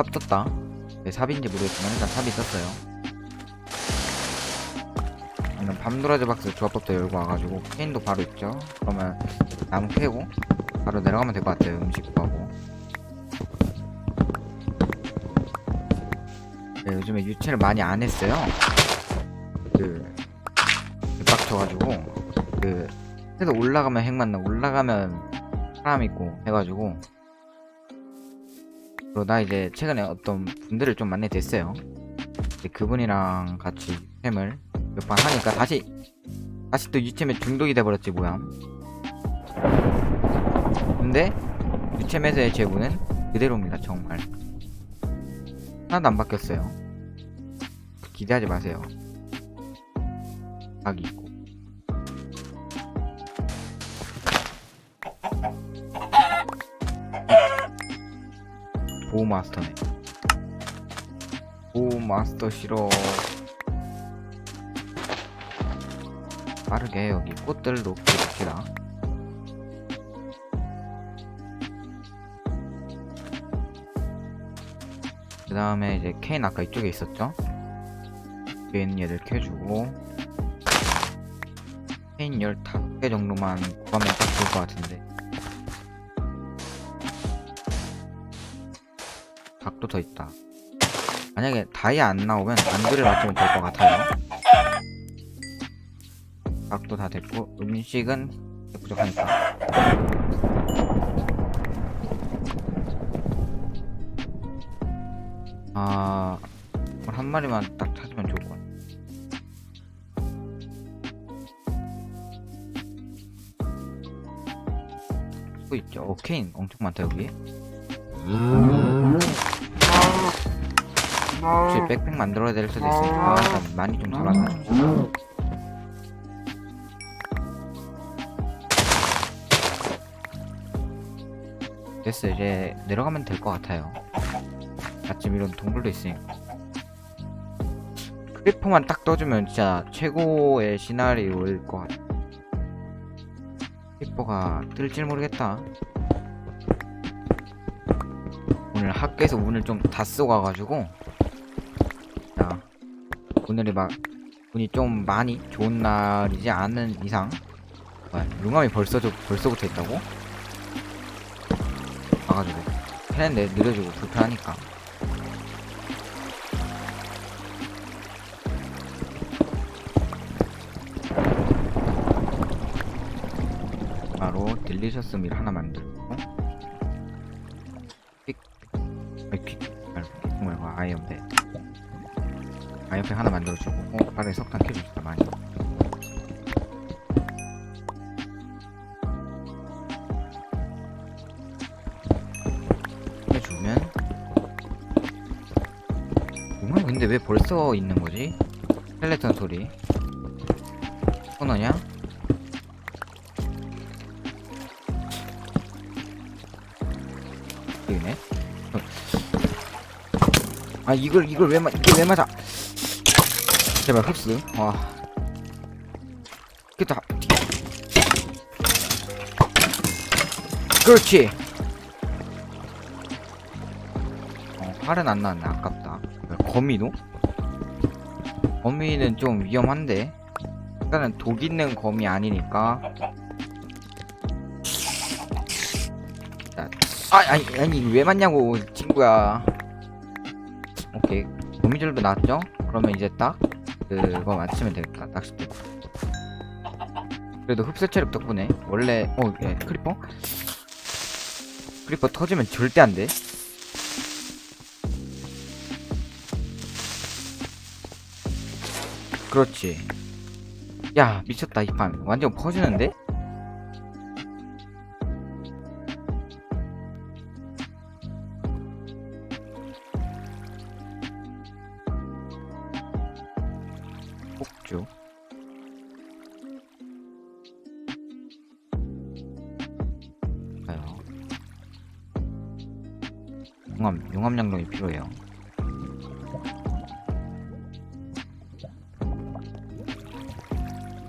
삽 떴다. 네, 삽인지 모르겠지만 일단 삽이 떴어요. 방금 밤도라지 박스 조합법도 열고 와가지고 케인도 바로 있죠. 그러면 나무 캐고 바로 내려가면 될 것 같아요. 음식 구하고. 네, 요즘에 유체를 많이 안 했어요. 그 빡쳐가지고 그 해서 올라가면 핵 만나 올라가면 사람 있고 해가지고 그러다 이제 최근에 어떤 분들을 좀 만나게 됐어요. 그분이랑 같이 템을 몇 번 하니까 다시 다시 또 유챔에 중독이 돼버렸지 뭐야. 근데 유챔에서의 제구는 그대로입니다 정말 하나도 안 바뀌었어요. 기대하지 마세요. 각이 보호 마스터네. 보호 마스터 싫어. 빠르게 여기 꽃들도 키웁시다. 그 다음에 이제 케인 아까 이쪽에 있었죠? 뒤에 있는 얘들 캐주고 케인 15개 정도만 구하면 딱 좋을 것 같은데 각도 더 있다. 만약에 다이 안 나오면 안드를 맞추면 될 것 같아요. 각도 다 됐고 음식은 부족하니까. 아... 한 마리만 딱 찾으면 좋을 것 같아. 또 있죠. 어 케인 엄청 많다 여기 혹시 백팩 만들어야 될 수도 있으니까 일단 많이 좀 잡아놔 됐어 이제 내려가면 될 것 같아요. 아침 이런 동굴도 있으니까. 크리퍼만 딱 떠주면 진짜 최고의 시나리오일 것 같아. 크리퍼가 뜰지 모르겠다. 오늘 학교에서 운을 좀다 쓰고 가가지고 자 오늘이 막 운이 좀 많이 좋은 날이지 않은 이상 뭐야 융함이 벌써 벌써부터 있다고? 와가지고 패는데 느려지고 불편하니까. 바로 딜리셔스 밀 하나 만들고 픽 아이 픽 말고 픽 말고 아이언팩 아이언팩 하나 만들어주고 어, 빠르게 석탄 캐줍시다 많이. 해주면. 정말 근데 왜 벌써 있는 거지? 펠레톤 소리. 코너냐? 이네. 아 이걸 이걸 왜 맞, 이게 왜 맞아 제발 흡수. 와. 됐다. 그렇지. 어, 활은 안 나왔네. 아깝다. 거미도? 거미는 좀 위험한데. 일단은 독 있는 거미 아니니까. 자, 아 아니 아니 왜 맞냐고 친구야. 오케이. 거미줄도 나왔죠? 그러면 이제 딱 그거 맞추면 되겠다 낚싯대. 그래도 흡수 체력 덕분에. 원래 어 예 크리퍼? 크리퍼 터지면 절대 안돼. 그렇지. 야 미쳤다 이 판. 완전 퍼지는데?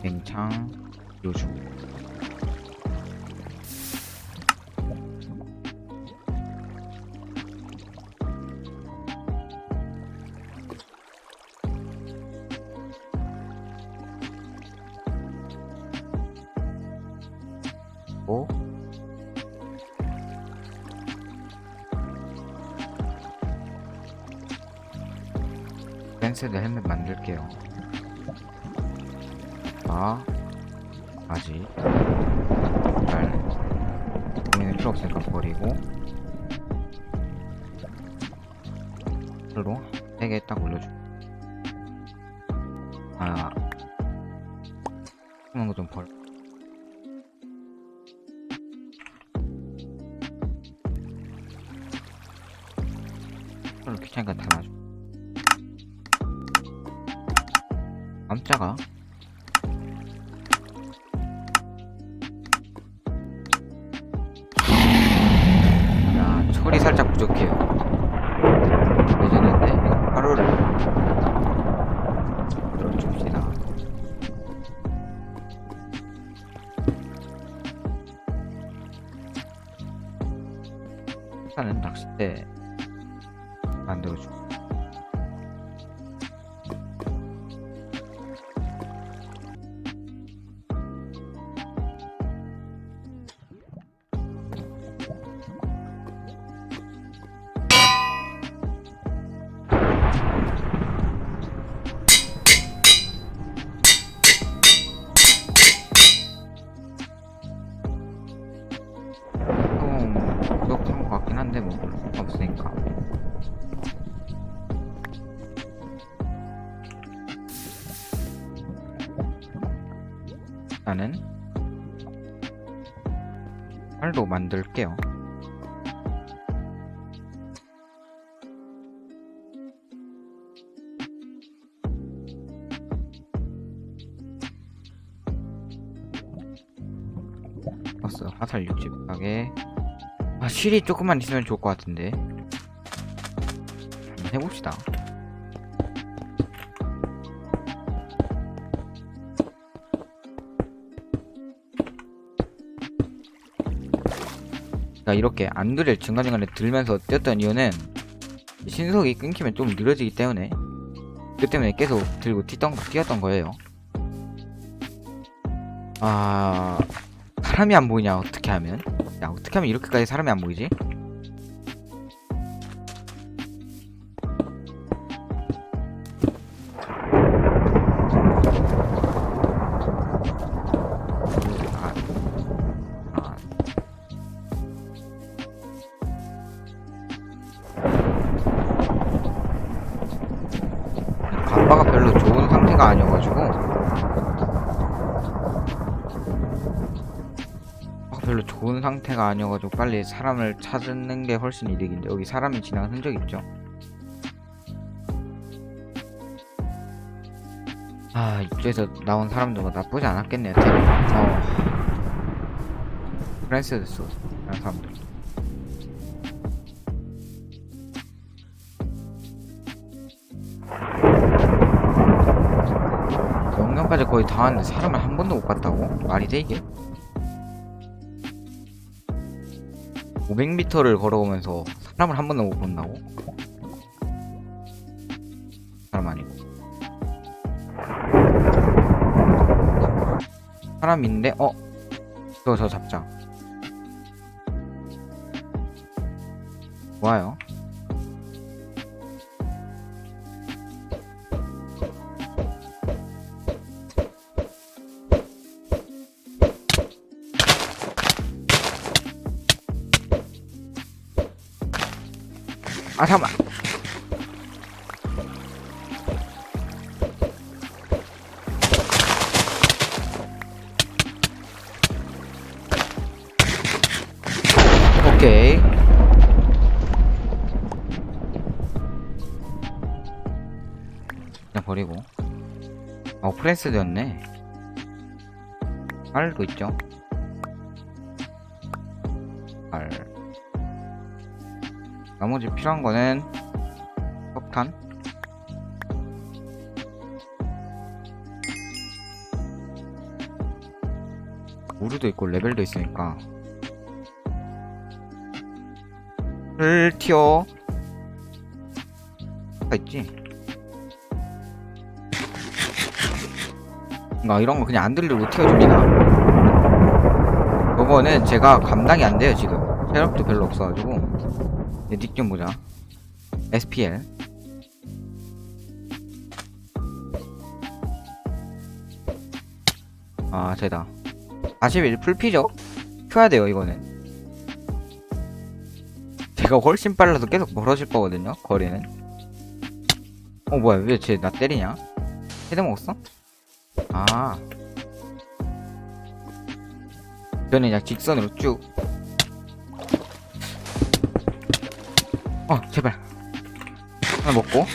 냉창 요조 오 댄스드 헬멧 만들게요. 필요 없으니까 버리고. 별로 3개 딱 올려줘. 아, 그런 거좀 벌. 별로 귀찮으니까 다 놔줘. 깜짝아. 야, 철이 살짝 활도 만들게요. 왔어 화살 60하게. 아 실이 조금만 있으면 좋을 것 같은데. 한번 해봅시다 그러니까 이렇게 안드를 중간중간에 들면서 뛰었던 이유는 신속이 끊기면 좀 느려지기 때문에 그 때문에 계속 들고 뛰던, 뛰었던 거예요 아 사람이 안 보이냐 어떻게 하면 야 어떻게 하면 이렇게까지 사람이 안 보이지? 별로 좋은 상태가 아니어가지고 빨리 사람을 찾는 게 훨씬 이득인데 여기 사람이 지나간 흔적 있죠? 아 이쪽에서 나온 사람도 뭐 나쁘지 않았겠네요 태- 어 프랜스 소 이런 사람들 영년까지 거의 다 왔는데 사람을 한 번도 못 봤다고? 말이 돼 이게? 500m를 걸어오면서 사람을 한 번도 못 본다고? 사람 아니고 사람인데 어? 저거 저 잡자 좋아요 아 잠깐만. 오케이. 그냥 버리고. 어 프랜스드였네. 알도 있죠 나머지 필요한 거는 석탄? 우르도 있고 레벨도 있으니까. 을 튀어. 가 있지? 아 이런 거 그냥 안 들리고 튀어줍니다 저거는 제가 감당이 안 돼요 지금. 체력도 별로 없어가지고 네, 닉좀 보자. SPL. 아, 되다. 41 풀피죠? 켜야 돼요, 이거는. 제가 훨씬 빨라서 계속 멀어질 거거든요, 거리는. 어, 뭐야, 왜 쟤 나 때리냐? 헤드 먹었어? 아. 저는 그냥 직선으로 쭉 어, 제발. 하나 먹고.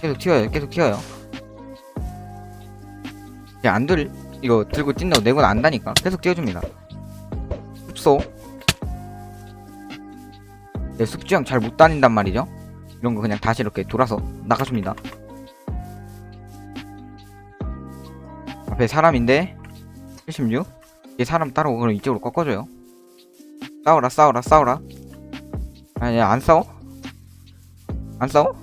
계속 튀어요, 계속 튀어요. 이제 안 들, 이거 들고 뛴다고 내고 안다니까. 계속 띄워줍니다. 숲소. 네, 숲주형 잘 못 다닌단 말이죠. 이런 거 그냥 다시 이렇게 돌아서 나가줍니다. 앞에 사람인데, 76. 얘 사람 따라오고 그럼 이쪽으로 꺾어줘요. 싸워라, 싸워라, 싸워라. 아니, 안 싸워? 안 싸워?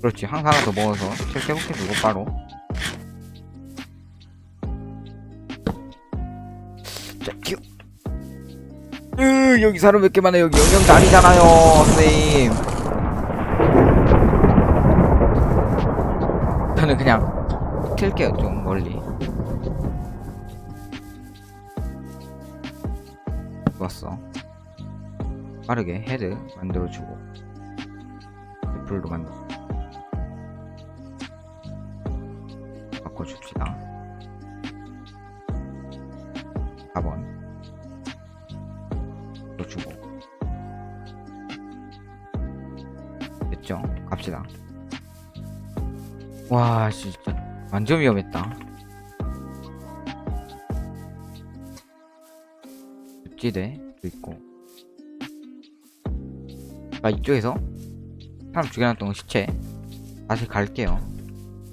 그렇지, 항상 하나 더 먹어서 책 회복해 주고, 바로. 자, 큐. 으, 여기 사람 몇개 많아요. 여기 영영 다니잖아요, 선생님. 저는 그냥 튈게요, 좀 멀리. 빠르게 헤드 만들어주고 애플도 만들 바꿔줍시다. 4번. 넣어주고. 됐죠? 갑시다. 와 진짜 완전 위험했다. 습지대도 있고 아 이쪽에서 사람 죽여놨던 거 시체 다시 갈게요.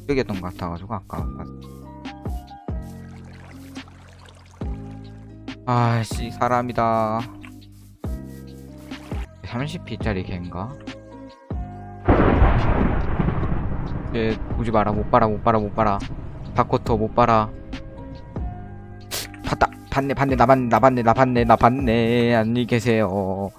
이쪽이었던 것 같아가지고 아까 아씨 사람이다. 30피짜리 개인가? 얘 보지 마라 못 봐라 못 봐라 못 봐라. 다코터 못 봐라. 봤다 봤네 봤네 나 봤네 나 봤네 나 봤네 나 봤네. 안녕히 계세요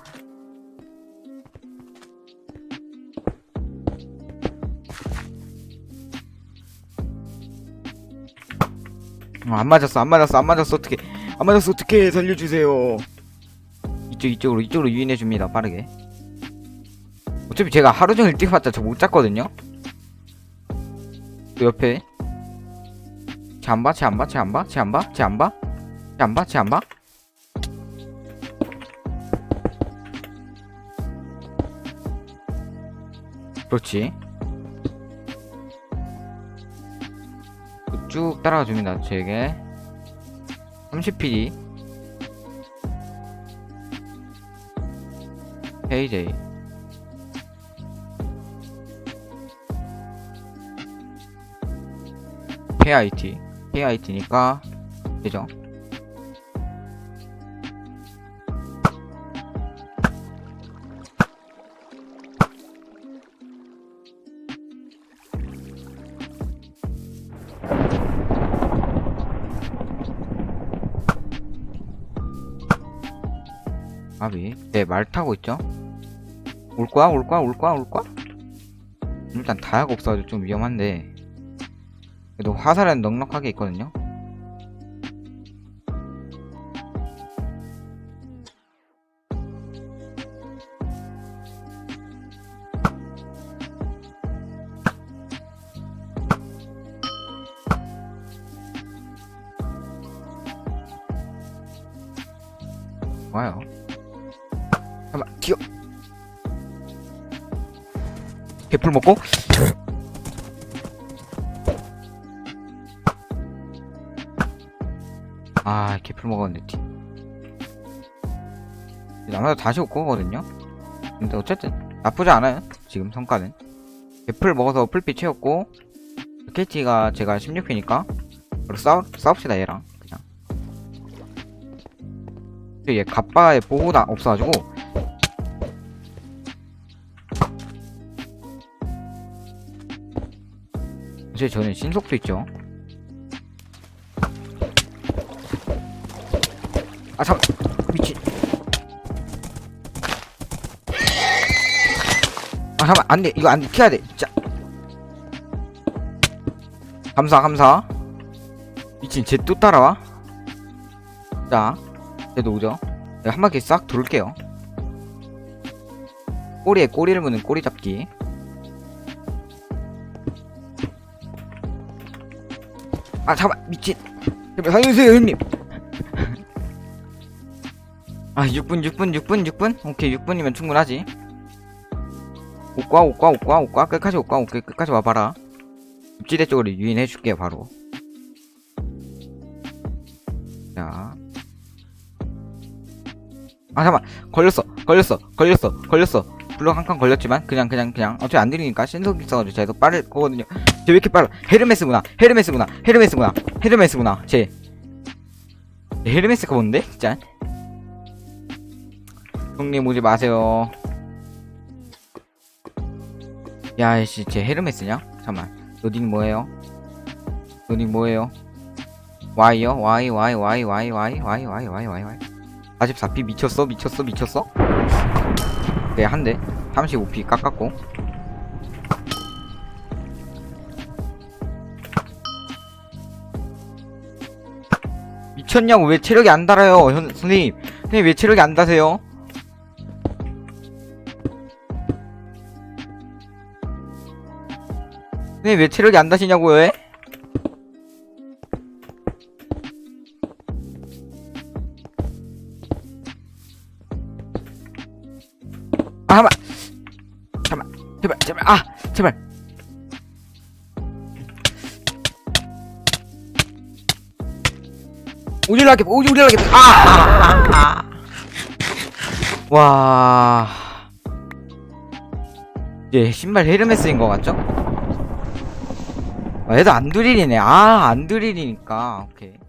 어, 안 맞았어 안 맞았어 안 맞았어 어떻게 안 맞았어 어떻게 살려주세요 이쪽 이쪽으로 이쪽으로 유인해 줍니다 빠르게 어차피 제가 하루 종일 뛰어봤자 저 못 잡거든요 그 옆에 쟤 안 봐? 쟤 안 봐? 쟤 안 봐? 쟤 안 봐? 쟤 안 봐? 쟤 안 봐? 쟤 안 봐? 그렇지 쭉 따라가 줍니다 저에게. 30PD KJ KIT KIT니까. 되죠 아비. 네 말 타고 있죠? 올 거야? 올 거야? 올 거야? 올 거야? 일단 다약 없어가지고 좀 위험한데. 그래도 화살은 넉넉하게 있거든요? 좋아요 개풀 먹고. 아 개풀 먹었는데 뒤 아마도 다시 올 거거든요? 근데 어쨌든 나쁘지 않아요 지금 성과는. 개풀 먹어서 풀빛 채웠고 KT가 제가 16회니까 바로 싸우, 싸웁시다 얘랑 그냥. 얘 갑바에 보호가 없어가지고 사실 저는 신속도 있죠. 아잠 미친. 아 잠깐 안돼. 이거 안 피해야 돼. 진짜 감사 감사. 미친 쟤 또 따라와? 자 쟤도 오죠. 내가 한 바퀴 싹 돌게요. 꼬리에 꼬리를 무는 꼬리 잡기 아 잠깐 미친. 제발 살려주세요 형님. 아 6분 6분 6분 6분? 오케이 6분이면 충분하지. 옷과 옷과 옷과 옷과 끝까지 옷과 옷 끝까지 와봐라. 읍지대 쪽으로 유인해줄게요 바로. 자. 아 잠깐 걸렸어 걸렸어 걸렸어 걸렸어. 블럭 한칸 걸렸지만 그냥 그냥 그냥. 어차피 안 들리니까 신속이 있어가지고 제가 더 빠를 거거든요 쟤 왜 이렇게 빨라 헤르메스구나 헤르메스구나 헤르메스구나 헤르메스구나 쟤 헤르메스가 뭔데 진짜 형님 오지 마세요 야 이씨 쟤 헤르메스냐 잠깐만 노딩 뭐예요 노딩 뭐예요 Y요? Y, Y, Y, Y, Y, Y, Y, Y, Y, Y. 44P 미쳤어? 미쳤어? 미쳤어? 네, 한 대. 35P 깎았고. 미쳤냐고, 왜 체력이 안 달아요, 현, 선생님. 선생님, 왜 체력이 안 다세요? 선생님, 왜 체력이 안 다시냐고요, 왜? 아, 잠깐만. 잠깐만. 제발, 제발. 아, 제발. 오질라게, 오질라게. 아, 아, 아, 아. 와. 얘 신발 헤르메스인 것 같죠? 아, 얘도 안 두릴이네. 아, 안 두릴이니까. 오케이.